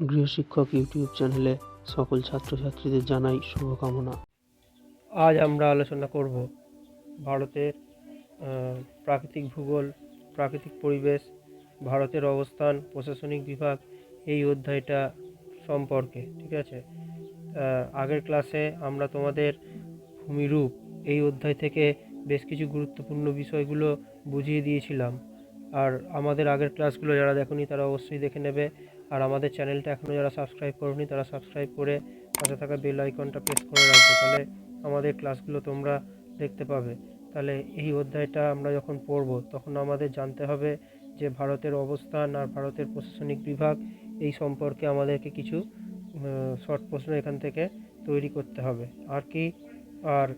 গৃহশিক্ষক YouTube চ্যানেলে সকল ছাত্রছাত্রীদের জানাই শুভকামনা। আজ আমরা আলোচনা করব ভারতের প্রাকৃতিক ভূগোল, প্রাকৃতিক পরিবেশ, ভারতের অবস্থান, প্রশাসনিক বিভাগ, এই অধ্যায়টা সম্পর্কে, ঠিক আছে? আগের ক্লাসে আমরা তোমাদের ভূমিরূপ, এই অধ্যায় থেকে বেশ কিছু গুরুত্বপূর্ণ বিষয়গুলো বুঝিয়ে দিয়েছিলাম। আর আমাদের আগের ক্লাসগুলো যারা দেখোনি তারা অবশ্যই দেখে নেবে। আর আমাদের চ্যানেলটা এখনও যারা সাবস্ক্রাইব করনি, তারা সাবস্ক্রাইব করে পাশে থাকা বেল আইকনটা প্রেস করে রাখবে, তাহলে আমাদের ক্লাসগুলো তোমরা দেখতে পাবে। তাহলে এই অধ্যায়টা আমরা যখন পড়ব, তখন আমাদের জানতে হবে যে ভারতের অবস্থান আর ভারতের প্রশাসনিক বিভাগ, এই সম্পর্কে আমাদেরকে কিছু শর্ট প্রশ্ন এখান থেকে তৈরি করতে হবে। আর কি? আর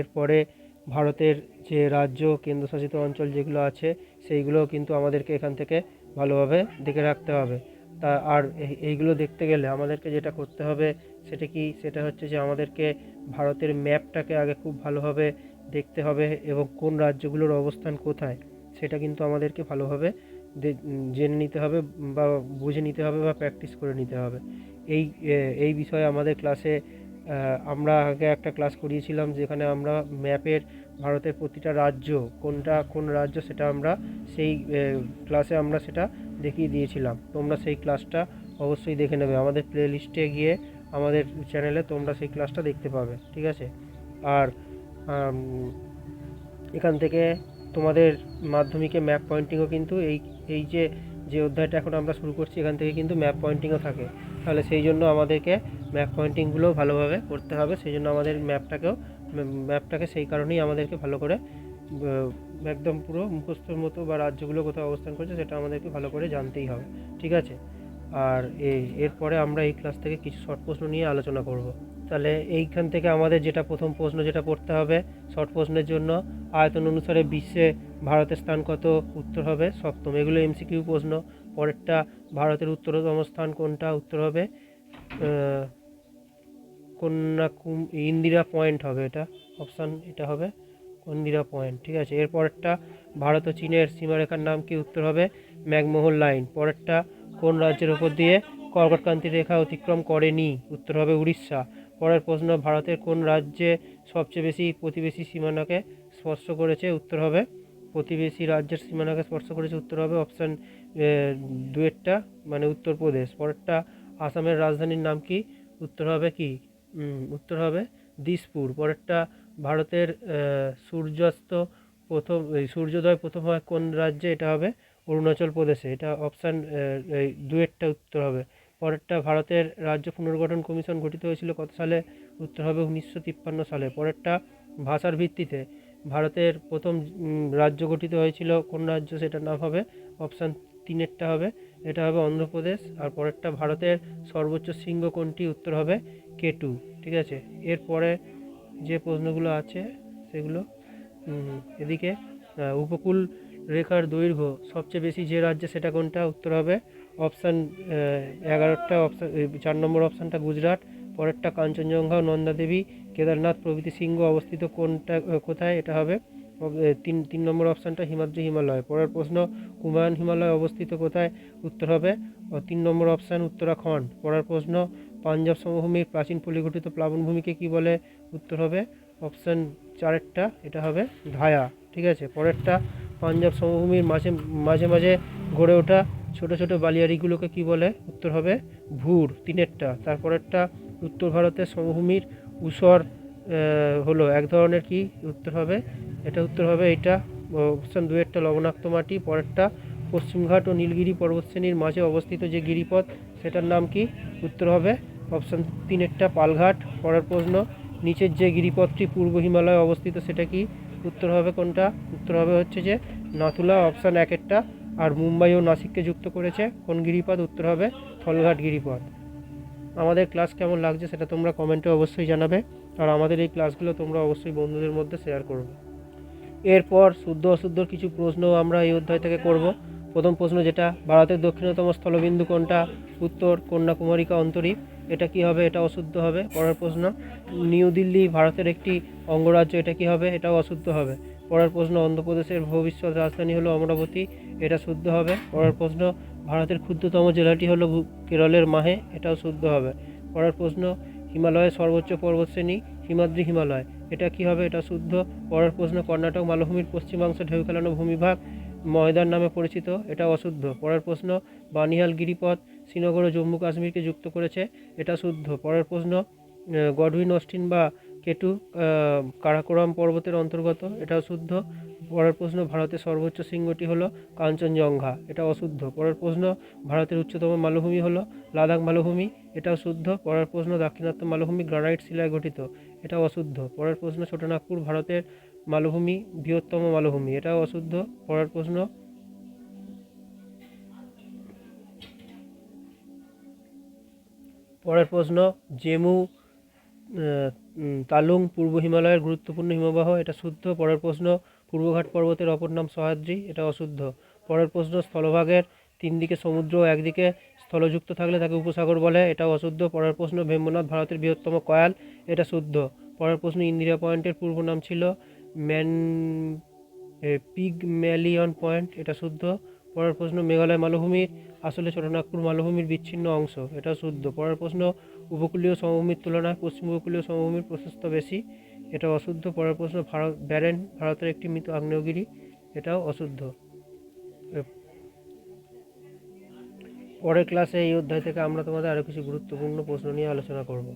এরপরে ভারতের যে রাজ্য, কেন্দ্রশাসিত অঞ্চল যেগুলো আছে, সেইগুলোও কিন্তু আমাদেরকে এখান থেকে ভালোভাবে দেখে রাখতে হবে। তা আর এইগুলো দেখতে গেলে আমাদেরকে যেটা করতে হবে সেটা কি? সেটা হচ্ছে যে আমাদেরকে ভারতের ম্যাপটাকে আগে খুব ভালোভাবে দেখতে হবে এবং কোন রাজ্যগুলোর অবস্থান কোথায় সেটা কিন্তু আমাদেরকে ভালোভাবে জেনে নিতে হবে বা বুঝে নিতে হবে বা প্র্যাকটিস করে নিতে হবে। এই এই বিষয়ে আমাদের ক্লাসে আমরা আগে একটা ক্লাস করিয়েছিলাম যেখানে আমরা ম্যাপের ভারতের প্রতিটা রাজ্য, কোনটা কোন রাজ্য সেটা আমরা সেই ক্লাসে আমরা সেটা দেখিয়ে দিয়েছিলাম। তোমরা সেই ক্লাসটা অবশ্যই দেখে নেবে। আমাদের প্লে লিস্টে গিয়ে আমাদের চ্যানেলে তোমরা সেই ক্লাসটা দেখতে পাবে, ঠিক আছে? আর এখান থেকে তোমাদের মাধ্যমিকে ম্যাপ পয়েন্টিংও কিন্তু এই এই যে যে অধ্যায়টা এখন আমরা শুরু করছি, এখান থেকে কিন্তু ম্যাপ পয়েন্টিংও থাকে। তাহলে সেই জন্য আমাদেরকে ম্যাপ পয়েন্টিংগুলো ভালোভাবে করতে হবে সেই জন্য আমাদের ম্যাপটাকেও ম্যাপটাকে সেই কারণেই আমাদেরকে ভালো করে একদম পুরো মুখস্থর মতো বা রাজ্যগুলো কোথাও অবস্থান করছে সেটা আমাদেরকে ভালো করে জানতেই হবে, ঠিক আছে? আর এই এরপরে আমরা এই ক্লাস থেকে কিছু শর্ট প্রশ্ন নিয়ে আলোচনা করব। তাহলে এইখান থেকে আমাদের যেটা প্রথম প্রশ্ন যেটা পড়তে হবে শর্ট প্রশ্নের জন্য আয়তন অনুসারে বিশ্বে ভারতের স্থান কত, উত্তর হবে সপ্তম। এগুলো এমসিকিউ প্রশ্ন, পরেরটা ভারতের উত্তরতম স্থান কোনটা, উত্তর হবে কন্যাকুম, ইন্দিরা পয়েন্ট হবে এটা অপশান এটা হবে ইন্দিরা পয়েন্ট, ঠিক আছে? এরপরেরটা ভারত ও চীনের সীমারেখার নাম কি? উত্তর হবে ম্যাকমোহন লাইন। পরেরটা কোন রাজ্যের ওপর দিয়ে কর্কটক্রান্তি রেখা অতিক্রম করেনি? উত্তর হবে উড়িষ্যা। পরের প্রশ্ন, ভারতের কোন রাজ্যে সবচেয়ে বেশি প্রতিবেশী সীমানাকে স্পর্শ করেছে? উত্তর হবে প্রতিবেশী রাজ্যের সীমানাকে স্পর্শ করেছে। উত্তর হবে অপশান দুয়েরটা মানে উত্তরপ্রদেশ। পরেরটা, আসামের রাজধানীর নাম কি? উত্তর হবে কি? উত্তর হবে দিসপুর। পরেরটা ভারতের সূর্যাস্ত প্রথম সূর্যোদয় প্রথম হয় কোন রাজ্যে? এটা হবে অরুণাচল প্রদেশে। এটা অপশান এই দুয়েরটা উত্তর হবে। পরেরটা ভারতের রাজ্য পুনর্গঠন কমিশন গঠিত হয়েছিল কত সালে? উত্তর হবে উনিশশো তিপ্পান্ন সালে। পরেরটা ভাষার ভিত্তিতে ভারতের প্রথম রাজ্য গঠিত হয়েছিল কোন রাজ্য? সেটার নাম হবে অপশান তিনেরটা হবে এটা হবে অন্ধ্রপ্রদেশ, আর পরেরটা ভারতের সর্বোচ্চ শৃঙ্গ কোনটি? উত্তর হবে কেটু ঠিক আছে? এরপরে যে প্রশ্নগুলো আছে, সেগুলো এদিকে উপকূল রেখার দৈর্ঘ্য সবচেয়ে বেশি যে রাজ্যে সেটা কোনটা? উত্তর হবে অপশান এগারোটা অপশান চার নম্বর অপশানটা গুজরাট, পরেরটা কাঞ্চনজঙ্ঘা, নন্দাদেবী, কেদারনাথ প্রভৃতি শৃঙ্গ অবস্থিত কোনটা, কোথায়? এটা হবে তিন তিন নম্বর অপশানটা হিমাদ্রি হিমালয়। পরের প্রশ্ন, কুমায়ুন হিমালয় অবস্থিত কোথায়? উত্তর হবে তিন নম্বর অপশান উত্তরাখণ্ড। পরের প্রশ্ন, পাঞ্জাব সমভূমির প্রাচীন পলিগঠিত প্লাবনভূমিকে কি বলে? উত্তর হবে, অপশান চারেরটা, এটা হবে ধায়া। ঠিক আছে, পরেরটা, পাঞ্জাব সমভূমির মাঝে মাঝে মাঝে গড়ে ওঠা ছোট ছোট বালিয়াড়িগুলোকে কি বলে? উত্তর হবে, ভুর, তিনেরটা। তারপরেরটা উত্তর ভারতের সমভূমির উসর হলো। এক ধরনের কি? উত্তর হবে এটা উত্তর হবে এটা। অপশান দুয়েরটা লবণাক্ত মাটি, পরেরটা পশ্চিমঘাট ও নীলগিরি পর্বতশ্রেণীর মাঝে অবস্থিত যে গিরিপথ, সেটার নাম কি? উত্তর হবে অপশান তিনেরটা পালঘাট। পরের প্রশ্ন, নিচের যে গিরিপথটি পূর্ব হিমালয়ে অবস্থিত, সেটা কি? উত্তর হবে কোনটা? উত্তর হবে হচ্ছে যে নাথুলা, অপশান একেরটা। আর মুম্বাই ও নাসিককে যুক্ত করেছে কোন গিরিপথ? উত্তর হবে থলঘাট গিরিপথ। আমাদের ক্লাস কেমন লাগছে সেটা তোমরা কমেন্টে অবশ্যই জানাবে। আর আমাদের এই ক্লাসগুলো তোমরা অবশ্যই বন্ধুদের মধ্যে শেয়ার করবে। এরপর শুদ্ধ অশুদ্ধর কিছু প্রশ্ন আমরা এই অধ্যায় থেকে করব। প্রথম প্রশ্ন যেটা, ভারতের দক্ষিণতম স্থলবিন্দু কোনটা? উত্তর, কন্যাকুমারিকা অন্তরীপ। এটা কি হবে? এটা অশুদ্ধ হবে। পরের প্রশ্ন, নিউ দিল্লি ভারতের একটি অঙ্গরাজ্য, এটা কি হবে? এটাও অশুদ্ধ হবে। পরের প্রশ্ন, অন্ধ্রপ্রদেশের ভবিষ্যৎ রাজধানী হলো অমরাবতী, এটা শুদ্ধ হবে। পরের প্রশ্ন, ভারতের ক্ষুদ্রতম জেলাটি হলো কেরলের মাহে, এটাও শুদ্ধ হবে। পরের প্রশ্ন, হিমালয়ের সর্বোচ্চ পর্বতশ্রেণী হিমাদ্রি হিমালয়। এটা কি হবে? এটা শুদ্ধ। পরের প্রশ্ন, কর্ণাটক মালভূমির পশ্চিমাংশে ঢেউ খেলানো ভূমিভাগ ময়দান নামে পরিচিত। এটা অশুদ্ধ। পরের প্রশ্ন, বানিহাল গিরিপথ শ্রীনগর ও জম্মু কাশ্মীরকে যুক্ত করেছে। এটা শুদ্ধ। পরের প্রশ্ন গডউইন, অস্টিন বা কেটু কারাকোরাম পর্বতের অন্তর্গত, এটাও শুদ্ধ। পরের প্রশ্ন, ভারতের সর্বোচ্চ শৃঙ্গটি হলো কাঞ্চনজঙ্ঘা, এটা অশুদ্ধ। পরের প্রশ্ন, ভারতের উচ্চতম মালভূমি হলো লাদাখ মালভূমি, এটাও শুদ্ধ। পরের প্রশ্ন, দাক্ষিণাত্য মালভূমি গ্রানাইট শিলায় গঠিত এটা অশুদ্ধ। পরের প্রশ্ন, ছোটনাগপুর, ভারতের মালভূমি বৃহত্তম মালভূমি, এটাও অশুদ্ধ। পরের প্রশ্ন পরের প্রশ্ন, জেমু তালুং পূর্ব হিমালয়ের গুরুত্বপূর্ণ হিমবাহ, এটা শুদ্ধ। পরের প্রশ্ন পূর্বঘাট পর্বতের অপর নাম সহাদ্রি এটা অশুদ্ধ। পরের প্রশ্ন, স্থলভাগের তিন দিকে সমুদ্র ও একদিকে স্থলযুক্ত থাকলে তাকে উপসাগর বলে এটা অশুদ্ধ। পরের প্রশ্ন, ভেম্বনাথ ভারতের বৃহত্তম কয়াল, এটা শুদ্ধ। পরের প্রশ্ন, ইন্দিরা পয়েন্টের পূর্ব নাম ছিল ম্যান পিগ ম্যালিয়ন পয়েন্ট, এটা শুদ্ধ। পরের প্রশ্ন, মেঘালয় মালভূমির, আসলে ছোটনাগপুর মালভূমির বিচ্ছিন্ন অংশ এটা শুদ্ধ। পরের প্রশ্ন, উপকূলীয় সমভূমির তুলনায় পশ্চিম উপকূলীয় সমভূমির প্রশস্ত বেশি। এটা অশুদ্ধ পরের প্রশ্ন ভারত, ব্যারেন ভারতের একটি মৃত আগ্নেয়গিরি, এটাও অশুদ্ধ। পরের ক্লাসে এই অধ্যায় থেকে আমরা তোমাদের আরও কিছু গুরুত্বপূর্ণ প্রশ্ন নিয়ে আলোচনা করব।